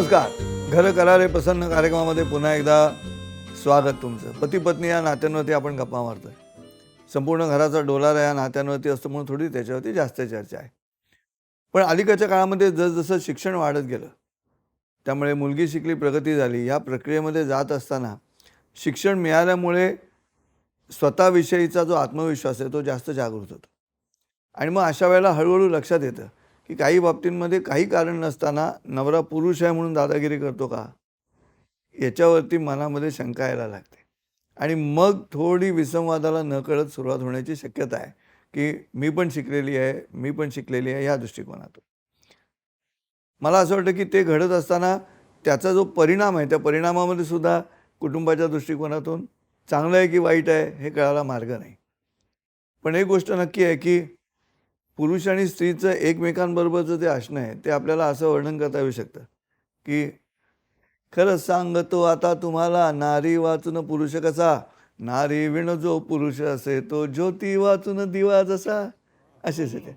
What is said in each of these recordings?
नमस्कार. घर करारे प्रसन्न कार्यक्रमामध्ये पुन्हा एकदा स्वागत तुमचं. पती पत्नी या नात्यांवरती आपण गप्पा मारतोय. संपूर्ण घराचा डोलारा या नात्यांवरती असतो म्हणून थोडी त्याच्यावरती जास्त चर्चा आहे. पण अलीकडच्या काळामध्ये जसजसं शिक्षण वाढत गेलं त्यामुळे मुलगी शिकली प्रगती झाली या प्रक्रियेमध्ये जात असताना शिक्षण मिळाल्यामुळे स्वतःविषयीचा जो आत्मविश्वास आहे तो जास्त जागृत होतो. आणि मग अशा वेळेला हळूहळू लक्षात येतं की काही बाबतींमध्ये काही कारण नसताना नवरा पुरुष आहे म्हणून दादागिरी करतो का? याच्यावरती मनामध्ये शंका यायला लागते. आणि मग थोडी विसंवादाला नकळत सुरुवात होण्याची शक्यता आहे की मी पण शिकलेली आहे मी पण शिकलेली आहे या दृष्टिकोनातून. मला असं वाटतं की ते घडत असताना त्याचा जो परिणाम आहे त्या परिणामामध्ये सुद्धा कुटुंबाच्या दृष्टिकोनातून चांगलं आहे की वाईट आहे हे कळायला मार्ग नाही. पण एक गोष्ट नक्की आहे की पुरुष आणि स्त्रीचं एकमेकांबरोबरचं ते असणं आहे ते आपल्याला असं वर्णन करता येऊ शकतं. की खरंच सांगतो आता तुम्हाला नारी वाचून पुरुष कसा? नारी विण जो पुरुष असे तो ज्योती वाचून दिवा जसा. असेच आहे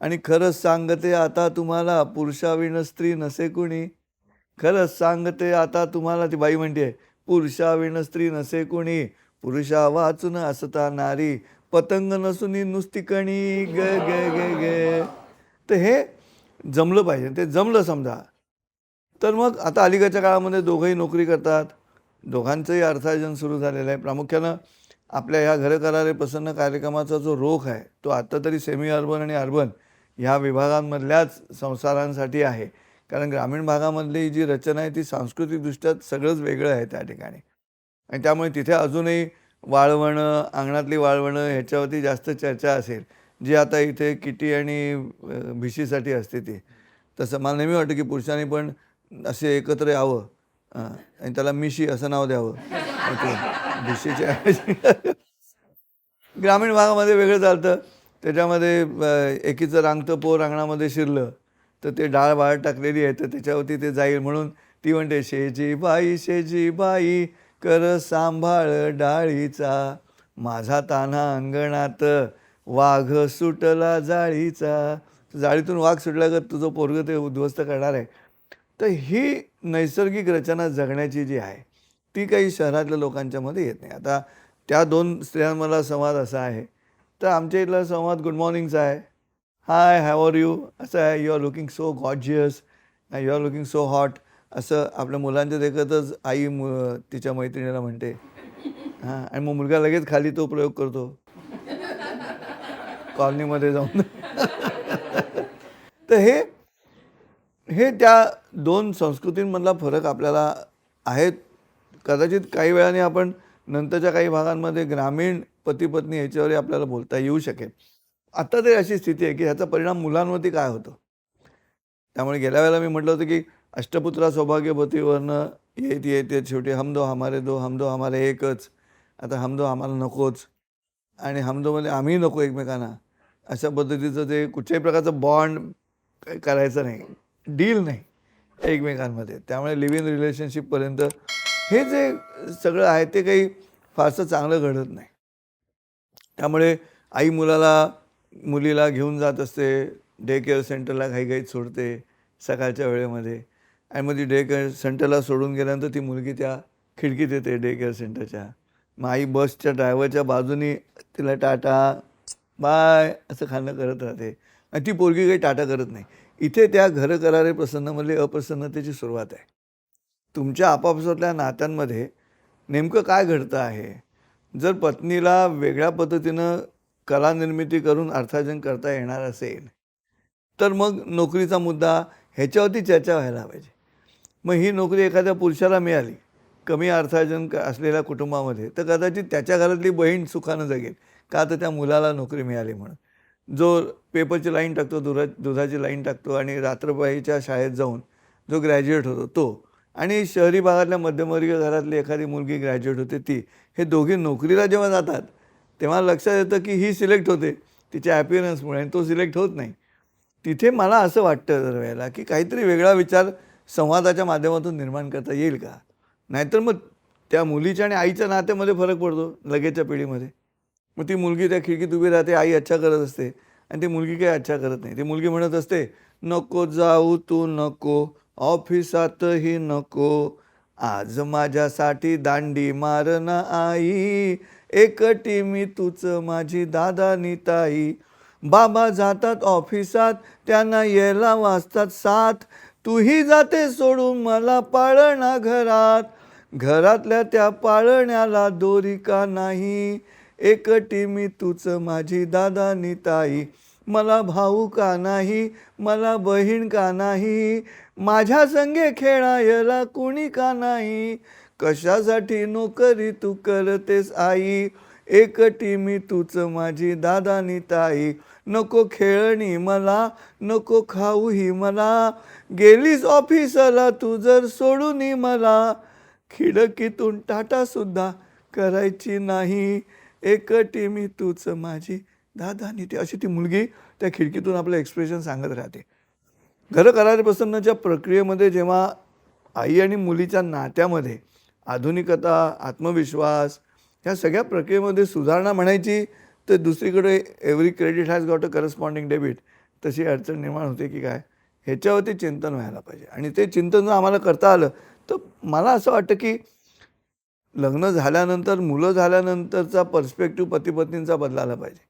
आणि खरंच सांगते आता तुम्हाला पुरुषाविण स्त्री नसे कुणी. खरंच सांगते आता तुम्हाला ती बाई म्हणते पुरुषाविण स्त्री नसे कुणी. पुरुषा वाचून असता नारी पतंग नसून नुसती कणी ग ग ग ग. तर हे जमलं पाहिजे. ते जमलं समजा. तर मग आता अलीकडच्या काळामध्ये दोघंही नोकरी करतात. दोघांचंही अर्थार्जन सुरू झालेलं आहे. प्रामुख्यानं आपल्या ह्या घरकरारे प्रसन्न कार्यक्रमाचा जो रोख आहे तो आत्ता तरी सेमी अर्बन आणि अर्बन ह्या विभागांमधल्याच संसारांसाठी आहे. कारण ग्रामीण भागामधली जी रचना आहे ती सांस्कृतिकदृष्ट्या सगळंच वेगळं आहे त्या ठिकाणी. आणि त्यामुळे तिथे अजूनही वाळवणं अंगणातली वाळवणं ह्याच्यावरती जास्त चर्चा असेल. जी आता इथे किटी आणि भिशीसाठी असते ती. तसं मला नेहमी वाटतं की पुरुषांनी पण असे एकत्र यावं. आणि त्याला मिशी असं नाव द्यावं. ते भिशीच्या ग्रामीण भागामध्ये वेगळं चालतं. त्याच्यामध्ये एकीचं रांगतं पोर अंगणामध्ये शिरलं तर ते डाळ बाळ टाकलेली आहे तर त्याच्यावरती ते जाईल म्हणून ती म्हणते शेजी बाई शेजी बाई कर सांभाळ डाळीचा. माझा तान्हा अंगणात वाघ सुटला जाळीचा. जाळीतून वाघ सुटला तुझं पोरग ते उद्ध्वस्त करणार आहे. तर ही नैसर्गिक रचना जगण्याची जी आहे ती काही शहरातल्या लोकांच्यामध्ये येत नाही. आता त्या दोन स्त्रियांमधला संवाद असा आहे. तर आमच्या इथला संवाद गुड मॉर्निंगचा आहे. हाय हॅव आर यू असं आहे. You are looking so gorgeous you are looking so hot असं आपल्या मुलांच्या देखतच आई मु तिच्या मैत्रिणीला म्हणते हां आणि मग मुलगा लगेच खाली तो प्रयोग करतो. कॉलनीमध्ये जाऊन. तर हे हे त्या दोन संस्कृतींमधला फरक आपल्याला आहेत. कदाचित काही वेळाने आपण नंतरच्या काही भागांमध्ये ग्रामीण पती पत्नी ह्याच्यावरही आपल्याला बोलता येऊ शकेल. आत्ता तरी अशी स्थिती आहे की ह्याचा परिणाम मुलांवरती काय होतो? त्यामुळे गेल्या वेळेला मी म्हटलं होतं की अष्टपुत्रा सौभाग्यवतीवरनं येत येत येत शेवटी हमदो हमारे दो हमदो हमारे एकच. आता हमदो आम्हाला नकोच. आणि हमदोमध्ये आम्ही नको एकमेकांना. अशा पद्धतीचं ते कुठच्याही प्रकारचं बॉन्ड करायचं नाही. डील नाही एकमेकांमध्ये. त्यामुळे लिव्ह इन रिलेशनशिपपर्यंत हे जे सगळं आहे ते काही फारसं चांगलं घडत नाही. त्यामुळे आई मुलाला मुलीला घेऊन जात असते डे केअर सेंटरला घाईघाईत सोडते सकाळच्या वेळेमध्ये. आणि मग ती डे केअर सेंटरला सोडून गेल्यानंतर ती मुलगी त्या खिडकीत येते डे केअर सेंटरच्या मग आई बसच्या ड्रायव्हरच्या बाजूनी तिला टाटा बाय असं खाणं करत राहते. आणि ती पोरगी काही टाटा करत नाही. इथे त्या घर करारे प्रसन्नामधली अप्रसन्नतेची सुरुवात आहे. तुमच्या आपापसातल्या नात्यांमध्ये नेमकं काय घडतं आहे? जर पत्नीला वेगळ्या पद्धतीनं कला निर्मिती करून अर्थार्जन करता येणार असेल तर मग नोकरीचा मुद्दा ह्याच्यावरती चर्चा व्हायला पाहिजे. मग ही नोकरी एखाद्या पुरुषाला मिळाली कमी अर्थार्जन असलेल्या कुटुंबामध्ये तर कदाचित त्याच्या घरातली बहीण सुखानं जगेल का तर त्या मुलाला नोकरी मिळाली म्हणून. जो पेपरची लाईन टाकतो दुधा दुधाची लाईन टाकतो आणि रात्रबाईच्या शाळेत जाऊन जो ग्रॅज्युएट होतो तो. आणि शहरी भागातल्या मध्यमवर्गीय घरातली एखादी मुलगी ग्रॅज्युएट होते ती. हे दोघी नोकरीला जेव्हा जातात तेव्हा लक्षात येतं की ही सिलेक्ट होते तिच्या ॲपिअरन्समुळे आणि तो सिलेक्ट होत नाही. तिथे मला असं वाटतं दर वेळेला की काहीतरी वेगळा विचार संवादाच्या माध्यमातून निर्माण करता येईल का? नाहीतर मग त्या मुलीच्या आणि आईच्या नात्यामध्ये फरक पडतो लगेचच्या पिढीमध्ये. मग ती मुलगी त्या खिडकीत उभी राहते आई अच्छा करत असते आणि ती मुलगी काही अच्छा करत नाही. ती मुलगी म्हणत असते नको जाऊ तू नको ऑफिसातही नको. आज माझ्यासाठी दांडी मारन आई एकटी मी तूच माझी दादा ताई. बाबा जातात ऑफिसात त्यांना यायला वाचतात साथ तूही जाते सोडून मला पाळणा घरात. घरातल्या त्या पाळण्याला दोरी का नाही? एकटी मी तूच माझी दादा ताई. मला भाऊ का नाही? मला बहीण का नाही? माझ्या संगे खेळायला कुणी का नाही? कशासाठी नोकरी तू करतेस आई? एकटी मी तूच माझी दादा निताई नको खेळणी मला नको खाऊही मला. गेलीस ऑफिसला तू जर सोडून मला. खिडकीतून टाटासुद्धा करायची नाही. एकटी मी तूच माझी दादा नीती अशी ती मुलगी त्या खिडकीतून आपलं एक्सप्रेशन सांगत राहते. घरं करारे प्रसन्नच्या प्रक्रियेमध्ये जेव्हा आई आणि मुलीच्या नात्यामध्ये आधुनिकता आत्मविश्वास ह्या सगळ्या प्रक्रियेमध्ये सुधारणा म्हणायची तर दुसरीकडे every credit has got a corresponding debit तशी अडचण निर्माण होते की काय? ह्याच्यावरती चिंतन व्हायला पाहिजे. आणि ते चिंतन जर आम्हाला करता आलं तर मला असं वाटतं की लग्न झाल्यानंतर मुलं झाल्यानंतरचा पर्स्पेक्टिव्ह पतीपत्नींचा बदलायला पाहिजे.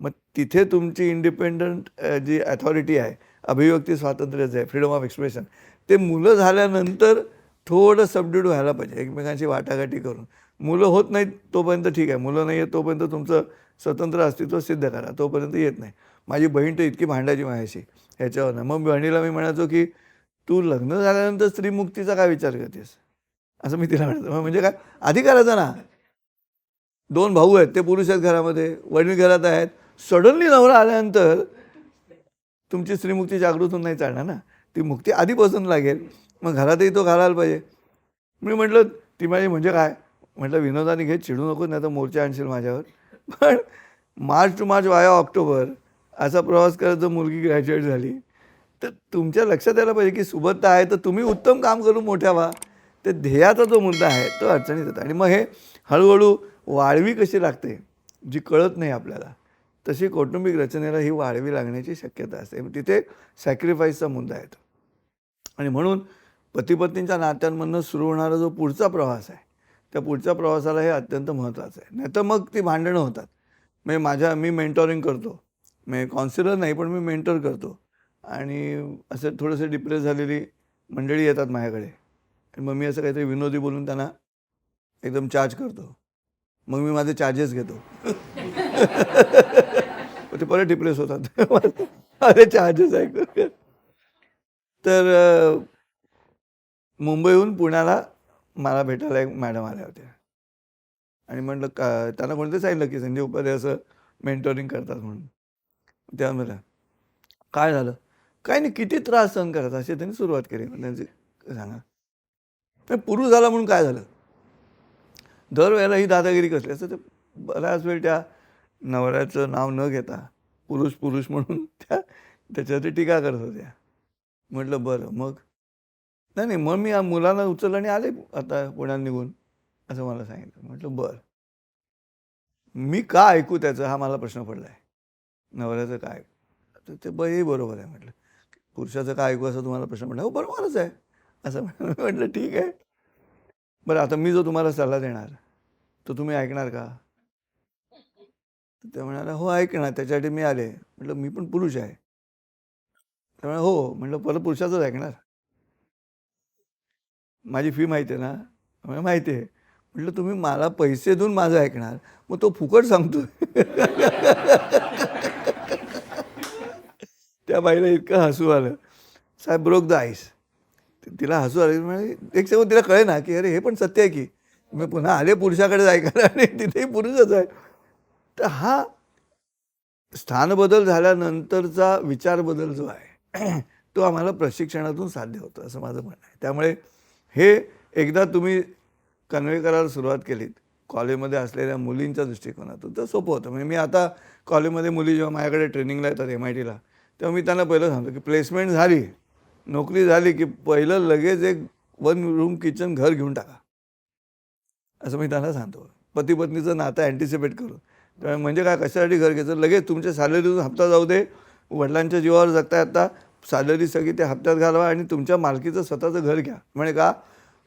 मग तिथे तुमची इंडिपेंडंट जी अथॉरिटी आहे अभिव्यक्ती स्वातंत्र्याचं आहे फ्रीडम ऑफ एक्सप्रेशन ते मुलं झाल्यानंतर थोडं सबड्यूड व्हायला पाहिजे एकमेकांशी वाटाघाटी करून. मुलं होत नाहीत तोपर्यंत ठीक आहे. मुलं नाही आहेत तोपर्यंत तुमचं स्वतंत्र अस्तित्व सिद्ध करा. तोपर्यंत येत नाही. माझी बहीण तर इतकी भांडायची माझ्याशी. ह्याच्यावर मग बहिणीला मी म्हणायचो की तू लग्न झाल्यानंतर स्त्रीमुक्तीचा काय विचार करतेस? असं मी तिला म्हणायचो. मग म्हणजे काय? आधी करायचं ना. दोन भाऊ आहेत. ते पुरुष आहेत घरामध्ये. वडील घरात आहेत. सडनली नवरा आल्यानंतर तुमची स्त्रीमुक्ती जागृत होऊन नाही चालणार ना. ती मुक्ती आधीपासून लागेल. मग घरातही तो घालायला पाहिजे. मी म्हटलं ती माझी म्हणजे काय? म्हटलं विनोदाने घे चिडू नको नाही तर मोर्चा आणशील माझ्यावर. पण मार्च टू मार्च वाया ऑक्टोबर असा प्रवास करत जर मुलगी ग्रॅज्युएट झाली तर तुमच्या लक्षात यायला पाहिजे की सुबत्ता आहे तर तुम्ही उत्तम काम करून मोठ्या व्हा. ते ध्येयाचा जो मुद्दा आहे तो अडचणीत येतो. आणि मग हे हळूहळू वाळवी कशी लागते जी कळत नाही आपल्याला तशी कौटुंबिक रचनेला ही वाढवी लागण्याची शक्यता असते. तिथे सॅक्रिफाईसचा मुद्दा येतो आणि म्हणून पतीपत्नींच्या नात्यांमधनं सुरू होणारा जो पुढचा प्रवास आहे त्या पुढच्या प्रवासाला हे अत्यंत महत्त्वाचं आहे. नाही तर मग ती भांडणं होतात. म्हणजे माझ्या मी मेंटॉरिंग करतो. म्हणजे कॉन्सिलर नाही पण मी मेंटर करतो. आणि असं थोडंसं डिप्रेस झालेली मंडळी येतात माझ्याकडे. आणि मग मी असं काहीतरी विनोदी बोलून त्यांना एकदम चार्ज करतो. मग मी माझे चार्जेस घेतो. ते परत डिप्रेस होतात. अरे चार्जेस ऐकतो तर मुंबईहून पुण्याला मला भेटायला एक मॅडम आल्या होत्या. आणि म्हटलं का त्यांना कोणतं सांगितलं की संजय उपाध्याय असं मेंटोरिंग करतात म्हणून. त्या मला काय झालं? काय नाही किती त्रास सहन करायचा अशी त्यांनी सुरुवात केली. त्यांची सांगा पण पुरुष झाला म्हणून काय झालं? दरवेळेला ही दादागिरी कसली असं ते बऱ्याच वेळ त्या नवऱ्याचं नाव न घेता पुरुष पुरुष म्हणून त्या त्याच्यावरती टीका करत होत्या. म्हटलं बरं मग? नाही नाही मग मी या मुलांना उचललं आणि आले आता पुण्यात निघून असं मला सांगितलं. म्हटलं बरं. मी का ऐकू त्याचं? हा मला प्रश्न पडला आहे नवऱ्याचं काय? तर ते बही बरोबर आहे म्हटलं. पुरुषाचं काय ऐकू असं तुम्हाला प्रश्न पडला? हो बरोबरच आहे. असं म्हटलं ठीक आहे. बरं आता मी जो तुम्हाला सल्ला देणार तो तुम्ही ऐकणार का? तर ते म्हणाला हो ऐकणार त्याच्यासाठी मी आले. म्हटलं मी पण पुरुष आहे. त्यामुळे हो, हो. म्हटलं परत पुरुषाचंच ऐकणार. माझी फी माहिती आहे ना? माहिती आहे. म्हटलं तुम्ही मला पैसे देऊन माझं ऐकणार. मग तो फुकट सांगतो त्या बाईला इतकं हसू आलं. साहेब ब्रोक द आईस तिला हसू आलं. म्हणजे एक सेकंद तिला कळे ना की अरे हे पण सत्य आहे की मी पुन्हा आले पुरुषाकडे ऐकायला आणि तिथेही पुरुषच आहे. तर हा स्थान बदल झाल्यानंतरचा विचार बदल जो आहे तो आम्हाला प्रशिक्षणातून साध्य होतो असं माझं म्हणणं आहे. त्यामुळे हे एकदा तुम्ही कन्वे करायला सुरुवात केलीत कॉलेजमध्ये असलेल्या मुलींच्या दृष्टिकोनातून तर सोपं होतं. म्हणजे मी आता कॉलेजमध्ये मुली जेव्हा माझ्याकडे ट्रेनिंगला येतात एम आय टीला तेव्हा मी त्यांना पहिलं सांगतो की प्लेसमेंट झाली नोकरी झाली की पहिलं लगेच एक वन रूम किचन घर घेऊन टाका. असं मी त्यांना सांगतो. पती पत्नीचं नातं अँटिसिपेट करून. त्यामुळे म्हणजे काय कशासाठी घर घ्यायचं? लगेच तुमच्या सॅलरीतून हप्ता जाऊ दे. वडिलांच्या जीवावर जगता येता सॅलरी सगळी ते हप्त्यात घालवा आणि तुमच्या मालकीचं स्वतःचं घर घ्या. म्हणे का?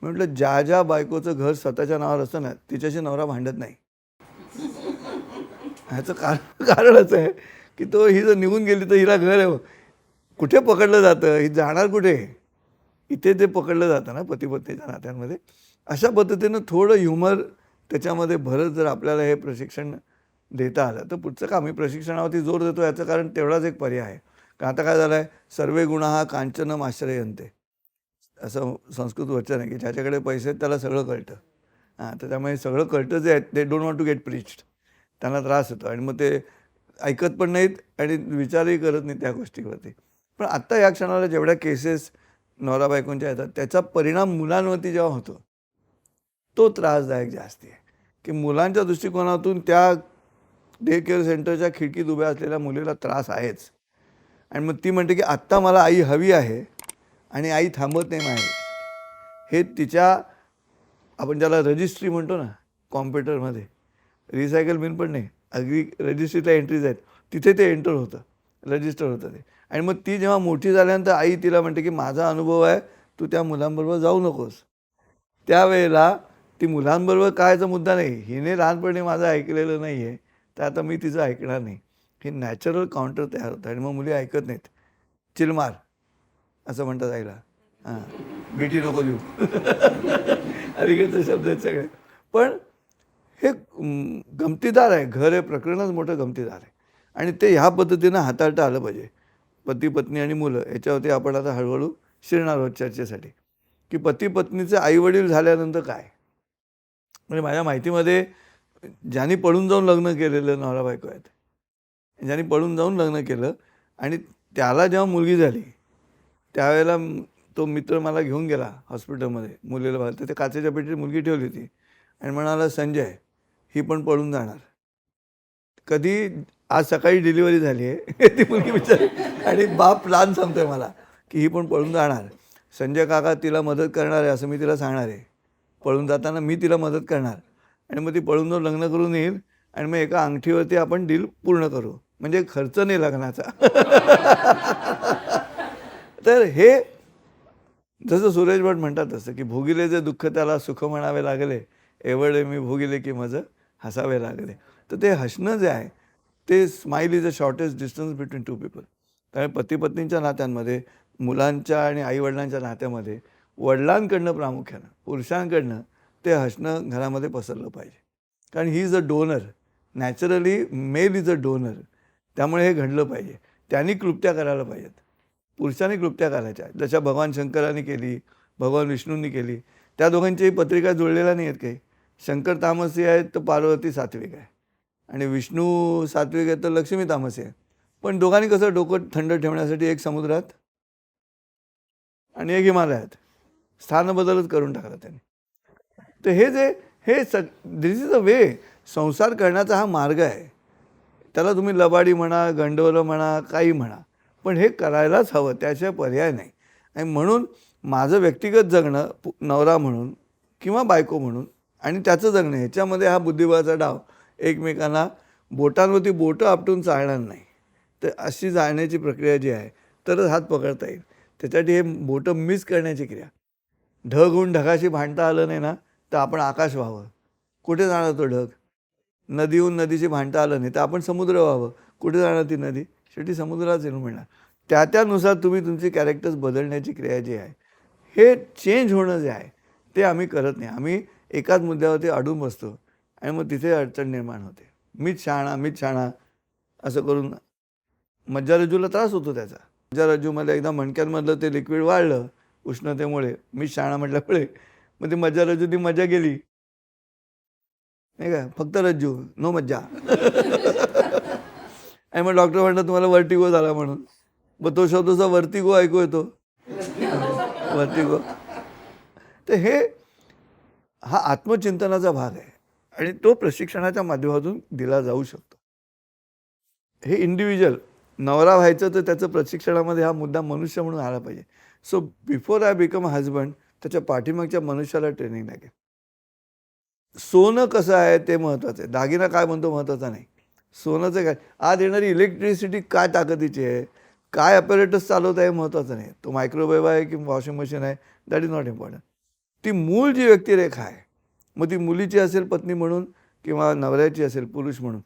म्हटलं ज्या ज्या बायकोचं घर स्वतःच्या नावावर असतं ना तिच्याशी नवरा भांडत नाही. ह्याचं कारण कारणच आहे की तो ही जर निघून गेली तर हिला घर आहे हो. कुठे पकडलं जातं? ही जाणार कुठे? इथे ते पकडलं जातं ना पतीपत्नीच्या नात्यांमध्ये. अशा पद्धतीनं थोडं ह्युमर त्याच्यामध्ये भरत जर आपल्याला हे प्रशिक्षण देता आलं तर पुढचं का आम्ही प्रशिक्षणावरती जोर देतो. याचं कारण तेवढाच एक पर्याय आहे. आता काय झालं आहे सर्वे गुण हा कांचनम आश्रयंते. असं संस्कृत वचन आहे की ज्याच्याकडे पैसे आहेत त्याला सगळं कळतं. हां तर त्यामुळे सगळं कळतं जे आहे. ते don't want to get preached त्यांना त्रास होतो. आणि मग ते ऐकत पण नाहीत आणि विचारही करत नाहीत त्या गोष्टीवरती. पण आत्ता या क्षणाला जेवढ्या केसेस नवरा बायकोंच्या येतात त्याचा परिणाम मुलांवरती जेव्हा होतो तो त्रासदायक जास्ती आहे. की मुलांच्या दृष्टिकोनातून त्या डे केअर सेंटरच्या खिडकीत उभ्या असलेल्या मुलीला त्रास आहेच. आणि मग ती म्हणते की आत्ता मला आई हवी आहे आणि आई थांबत नाही माझ्या हे तिच्या आपण ज्याला रजिस्ट्री म्हणतो ना कॉम्प्युटरमध्ये रिसायकल बिन पण नाही अगदी रजिस्ट्रीला एंट्रीज आहेत. तिथे ते एंटर होतं रजिस्टर होतं ते. आणि मग ती जेव्हा मोठी झाल्यानंतर आई तिला म्हणते की माझा अनुभव आहे तू त्या मुलांबरोबर जाऊ नकोस. त्यावेळेला ती मुलांबरोबर कायचा मुद्दा नाही. हिने लहानपणी माझं ऐकलेलं नाही आहे तर आता मी तिचं ऐकणार नाही. हे नॅचरल काउंटर तयार होतं आणि मग मुली ऐकत नाहीत. चिलमार असं म्हणतात आईला. हां. बेटी नको देऊ. अलीकडचे शब्द आहेत सगळे. पण हे गमतीदार आहे. घर हे प्रकरणच मोठं गमतीदार आहे. आणि ते ह्या पद्धतीनं हाताळता आलं पाहिजे. पती पत्नी आणि मुलं याच्यावरती आपण आता हळूहळू शिरणार आहोत चर्चेसाठी. की पती पत्नीचे आईवडील झाल्यानंतर काय? म्हणजे माझ्या माहितीमध्ये ज्यांनी पळून जाऊन लग्न केलेलं नवरा बायको आहेत ज्यांनी पळून जाऊन लग्न केलं आणि त्याला जेव्हा मुलगी झाली त्यावेळेला तो मित्र मला घेऊन गेला हॉस्पिटलमध्ये मुलीला बघायला तर त्या काचेच्या पेटीत मुलगी ठेवली होती आणि म्हणाला संजय ही पण पळून जाणार. कधी आज सकाळी डिलिव्हरी झाली आहे. ती मुलगी विचार आणि बाप लहान सांगतोय मला की ही पण पळून जाणार. संजय काका तिला मदत करणार आहे असं मी तिला सांगणार आहे. पळून जाताना मी तिला मदत करणार. आणि मग ती पळून जाऊन लग्न करून येईल आणि मग एका अंगठीवरती आपण डील पूर्ण करू. म्हणजे खर्च नाही लग्नाचा तर हे जसं सुरेश भट म्हणतात तसं की भोगिले जे दुःख त्याला सुख म्हणावे लागले एवढे मी भोगिले की माझं हसावे लागले. तर ते हसणं जे आहे ते smile is a shortest distance between two people त्यामुळे पतीपत्नींच्या नात्यांमध्ये मुलांच्या आणि आईवडिलांच्या नात्यामध्ये वडिलांकडनं प्रामुख्यानं पुरुषांकडनं ते हसणं घरामध्ये पसरलं पाहिजे. कारण he is a donor naturally male is a donor त्यामुळे हे घडलं पाहिजे. त्यांनी कृप्त्या करायला पाहिजेत. पुरुषांनी कृप्त्या करायच्या जशा भगवान शंकरांनी केली भगवान विष्णूंनी केली त्या दोघांच्याही पत्रिका जुळलेल्या नाही आहेत काही. शंकर तामसी आहेत तर पार्वती सात्विक आहे. आणि विष्णू सात्विक आहे तर लक्ष्मी तामसी आहे. पण दोघांनी कसं डोकं थंड ठेवण्यासाठी एक समुद्रात आणि एक हिमालयात स्थानबदलच करून टाकला त्यांनी. तर हे जे हे स दिस इज अ वे संसार करण्याचा हा मार्ग आहे. त्याला तुम्ही लबाडी म्हणा गंडवलं म्हणा काही म्हणा. पण हे करायलाच हवं त्याशिवाय पर्याय नाही. आणि म्हणून माझं व्यक्तिगत जगणं पु- नवरा म्हणून किंवा बायको म्हणून आणि त्याचं जगणं ह्याच्यामध्ये हा बुद्धिबळाचा डाव. एकमेकांना बोटांवरती बोटं आपटून चालणार नाही. तर अशी जाळण्याची प्रक्रिया जी आहे तरच हात पकडता येईल. त्याच्यासाठी हे बोटं मिस करण्याची क्रिया. ढग होऊन ढगाशी भांडता आलं नाही ना तर आपण आकाश व्हावं. कुठे जाणार तो ढग? नदीहून नदीची भांडता आलं नाही तर आपण समुद्र व्हावं. कुठे जाणार ती नदी? शेवटी समुद्राच येऊन मिळणार. त्या त्यानुसार तुम्ही तुमची कॅरेक्टर्स बदलण्याची क्रिया जी आहे हे चेंज होणं जे आहे ते आम्ही करत नाही. आम्ही एकाच मुद्द्यावरती अडून बसतो आणि मग तिथे अडचण निर्माण होते. मीच शहाणा मीच शहाणा असं करून मज्जारज्जूला त्रास होतो त्याचा. मज्जारज्जूमध्ये एकदा मणक्यांमधलं ते लिक्विड वाढलं उष्णतेमुळे मीच शहाणा म्हटल्यामुळे मग ती मज्जारज्जू ती मजा गेली. नाही का? फक्त रज्जू नो मज्जा. आणि मग डॉक्टर म्हणतात तुम्हाला वर्टिगो झाला म्हणून. मग तो शब्दचा वर्टिगो ऐकू येतो. वर्टिगो तर हे हा आत्मचिंतनाचा भाग आहे. आणि तो प्रशिक्षणाच्या माध्यमातून दिला जाऊ शकतो. हे इंडिव्हिज्युअल नवरा व्हायचं तर त्याचं प्रशिक्षणामध्ये हा मुद्दा मनुष्य म्हणून आला पाहिजे. So before I become husband त्याच्या पाठीमागच्या मनुष्याला ट्रेनिंग लागेल. सोनं कसं आहे ते महत्त्वाचं आहे. दागिना काय म्हणतो महत्त्वाचा नाही. सोनंचं काय? आज येणारी इलेक्ट्रिसिटी काय ताकदीची आहे? काय अपॅरेटस चालवत आहे महत्त्वाचं नाही. तो मायक्रोवेव्ह आहे की वॉशिंग मशीन आहे? दॅट इज नॉट इम्पॉर्टंट ती मूळ जी व्यक्तिरेखा आहे मग ती मुलीची असेल पत्नी म्हणून किंवा नवऱ्याची असेल पुरुष म्हणून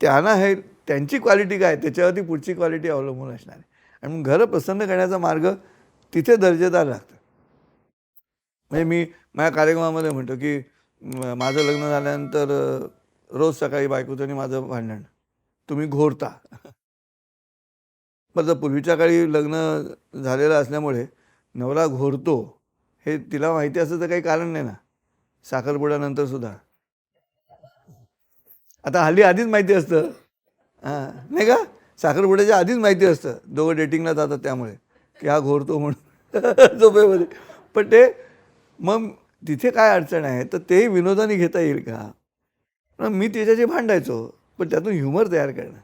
त्यांना हे त्यांची क्वालिटी काय त्याच्यावरती पुढची क्वालिटी अवलंबून असणार आहे. आणि मग घरं प्रसन्न करण्याचा मार्ग तिथे दर्जेदार लागतं. म्हणजे मी माझ्या कार्यक्रमामध्ये म्हणतो की माझं लग्न झाल्यानंतर रोज सकाळी बायकोचं आणि माझं भांडण. तुम्ही घोरता. पण पूर्वीच्या काळी लग्न झालेलं असल्यामुळे नवरा घोरतो हे तिला माहिती असं तर काही कारण नाही ना? साखरपुड्यानंतर सुद्धा. आता हल्ली आधीच माहिती असतं. हां नाही का? साखरपुड्याच्या आधीच माहिती असतं. दोघं डेटिंगला जातात त्यामुळे. की हा घोरतो म्हणून. झोपेमध्ये. पण ते मग तिथे काय अडचण आहे तर तेही विनोदाने घेता येईल का? पण मी तिच्याशी भांडायचो पण त्यातून ह्युमर तयार करणं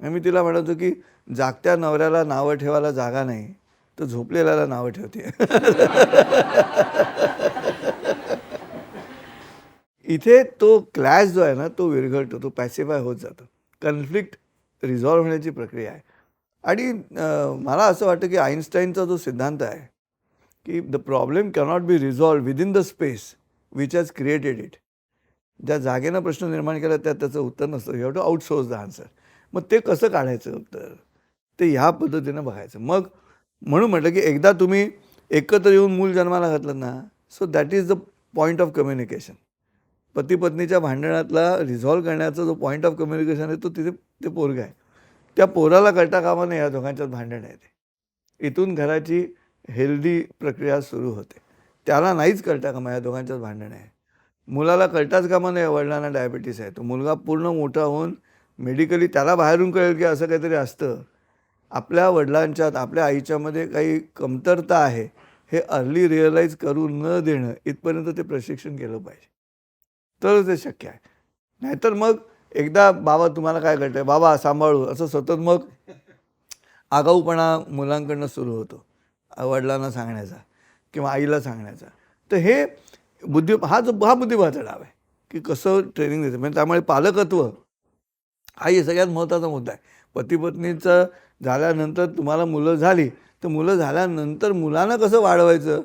आणि मी तिला म्हणायचो की जागत्या नवऱ्याला नावं ठेवायला जागा नाही तर झोपलेल्याला नावं ठेवते. इथे तो क्लॅश जो आहे ना तो विरघळतो तो पॅसिफाय होत जातो. कन्फ्लिक्ट रिझॉल्व्ह होण्याची प्रक्रिया आहे. आणि मला असं वाटतं की आईन्स्टाईनचा जो सिद्धांत आहे की the problem cannot be resolved within the space which has created it ज्या जागेनं प्रश्न निर्माण केला त्यात त्याचं उत्तर नसतं. You have to outsource the answer मग ते कसं काढायचं उत्तर? ते ह्या पद्धतीनं बघायचं. मग म्हणून म्हटलं की एकदा तुम्ही एकत्र येऊन मूल जन्माला घातलं ना so that is the point of communication पती पत्नीच्या भांडणातला रिझॉल्व्ह करण्याचा जो पॉईंट ऑफ कम्युनिकेशन आहे तो तिथे ते पोरगा आहे. त्या पोराला कळता कामा नाही या दोघांच्यात भांडण आहे ते. इथून घराची हेल्दी प्रक्रिया सुरू होते. त्याला नाहीच कळता कामा या दोघांच्याच भांडण आहे? मुलाला कळताच कामा नाही वडिलांना डायबिटीस आहे? तो मुलगा पूर्ण मोठा होऊन मेडिकली त्याला बाहेरून कळेल की असं काहीतरी असतं. आपल्या वडिलांच्यात आपल्या आईच्यामध्ये काही कमतरता आहे हे अर्ली रिअलाईज करून न देणं इथपर्यंत ते प्रशिक्षण केलं पाहिजे. तरच ते शक्य आहे. नाहीतर मग एकदा बाबा तुम्हाला काय कळतंय? बाबा सांभाळू. असं सतत मग आगाऊपणा मुलांकडनं सुरू होतो. वडिलांना सांगण्याचा किंवा आईला सांगण्याचा. तर हे बुद्धी हा जो हा बुद्धिबळाचा डाव आहे की कसं ट्रेनिंग देतं. म्हणजे त्यामुळे पालकत्व हा हे सगळ्यात महत्त्वाचा मुद्दा आहे. पती पत्नीचं झाल्यानंतर तुम्हाला मुलं झाली तर मुलं झाल्यानंतर मुलांना कसं वाढवायचं?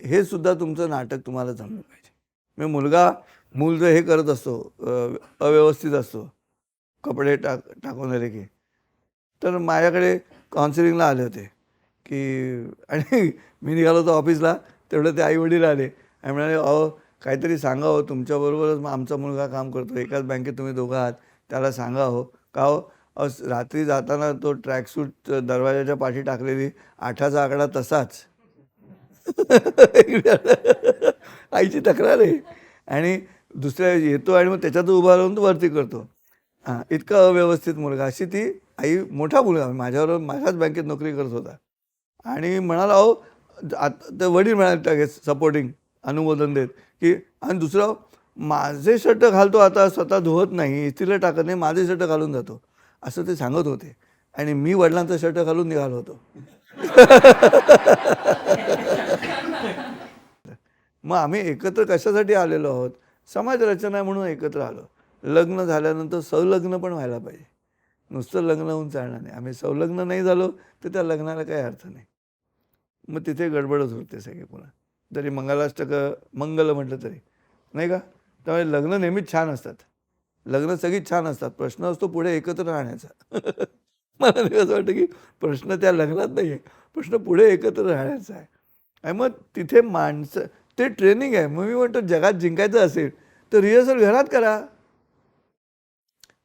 हे सुद्धा तुमचं नाटक तुम्हाला जमलं पाहिजे. म्हणजे मुलगा मूल जर हे करत असतो अव्यवस्थित असतो कपडे टाक टाकून आले की तर माझ्याकडे काउन्सिलिंगला आले होते. की आणि मी निघालो होतो ऑफिसला तेवढं ते आईवडील आले. आणि म्हणाले अहो काहीतरी सांगा हो तुमच्याबरोबरच मग आमचा मुलगा काम करतो. एकाच बँकेत तुम्ही दोघं आहात त्याला सांगा हो. का हो? अहो, रात्री जाताना तो ट्रॅकसूट दरवाजाच्या पाठी टाकलेली आठाचा आकडा तसाच. आईची तक्रार आहे. आणि दुसऱ्या येतो आणि मग त्याच्यात उभा राहून तो वरती करतो. हां इतका अव्यवस्थित मुलगा. अशी ती आई मोठा मुलगा. माझ्याबरोबर माझ्याच बँकेत नोकरी करत होता. आणि म्हणाला अहो आता ते वडील म्हणाले टाके सपोर्टिंग अनुमोदन देत की आणि दुसरं माझे शर्ट घालतो आता स्वतः धुवत नाही इस्त्रीला टाकत नाही माझे शर्ट घालून जातो. असं ते सांगत होते. आणि मी वडिलांचा शर्ट घालून निघालो होतो. मग आम्ही एकत्र कशासाठी आलेलो आहोत? समाज रचना म्हणून एकत्र आलो. लग्न झाल्यानंतर संलग्न पण व्हायला पाहिजे. नुसतं लग्न होऊन चालणार नाही. आम्ही संलग्न नाही झालो तर त्या लग्नाला काही अर्थ नाही. मग तिथे गडबडच होते सगळे पुन्हा. जरी मंगलाष्टक मंगल म्हटलं तरी. नाही का? त्यामुळे लग्न नेहमीच छान असतात. लग्न सगळीच छान असतात. प्रश्न असतो पुढे एकत्र राहण्याचा. मला नाही असं वाटतं की प्रश्न त्या लग्नात नाही आहे. प्रश्न पुढे एकत्र राहण्याचा आहे. आणि मग तिथे माणसं ते ट्रेनिंग आहे. मग मी म्हणतो जगात जिंकायचं असेल तर रिहर्सल घरात करा.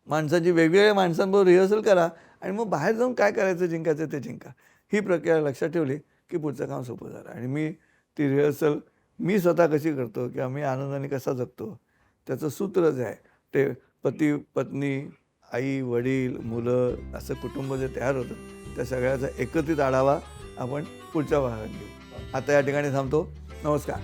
माणसाची वेगवेगळ्या माणसांबरोबर रिहर्सल करा. आणि मग बाहेर जाऊन काय करायचं जिंकायचं ते जिंका. ही प्रक्रिया लक्षात ठेवली. की पुढचं काम सोपं झालं. आणि मी ती रिहर्सल मी स्वतः कशी करतो किंवा मी आनंदाने कसा जगतो त्याचं सूत्र जे आहे ते पती पत्नी आई वडील मुलं असं कुटुंब जे तयार होतं त्या सगळ्याचा एकत्रित आढावा आपण पुढच्या भागात घेऊ. आता या ठिकाणी थांबतो. नमस्कार.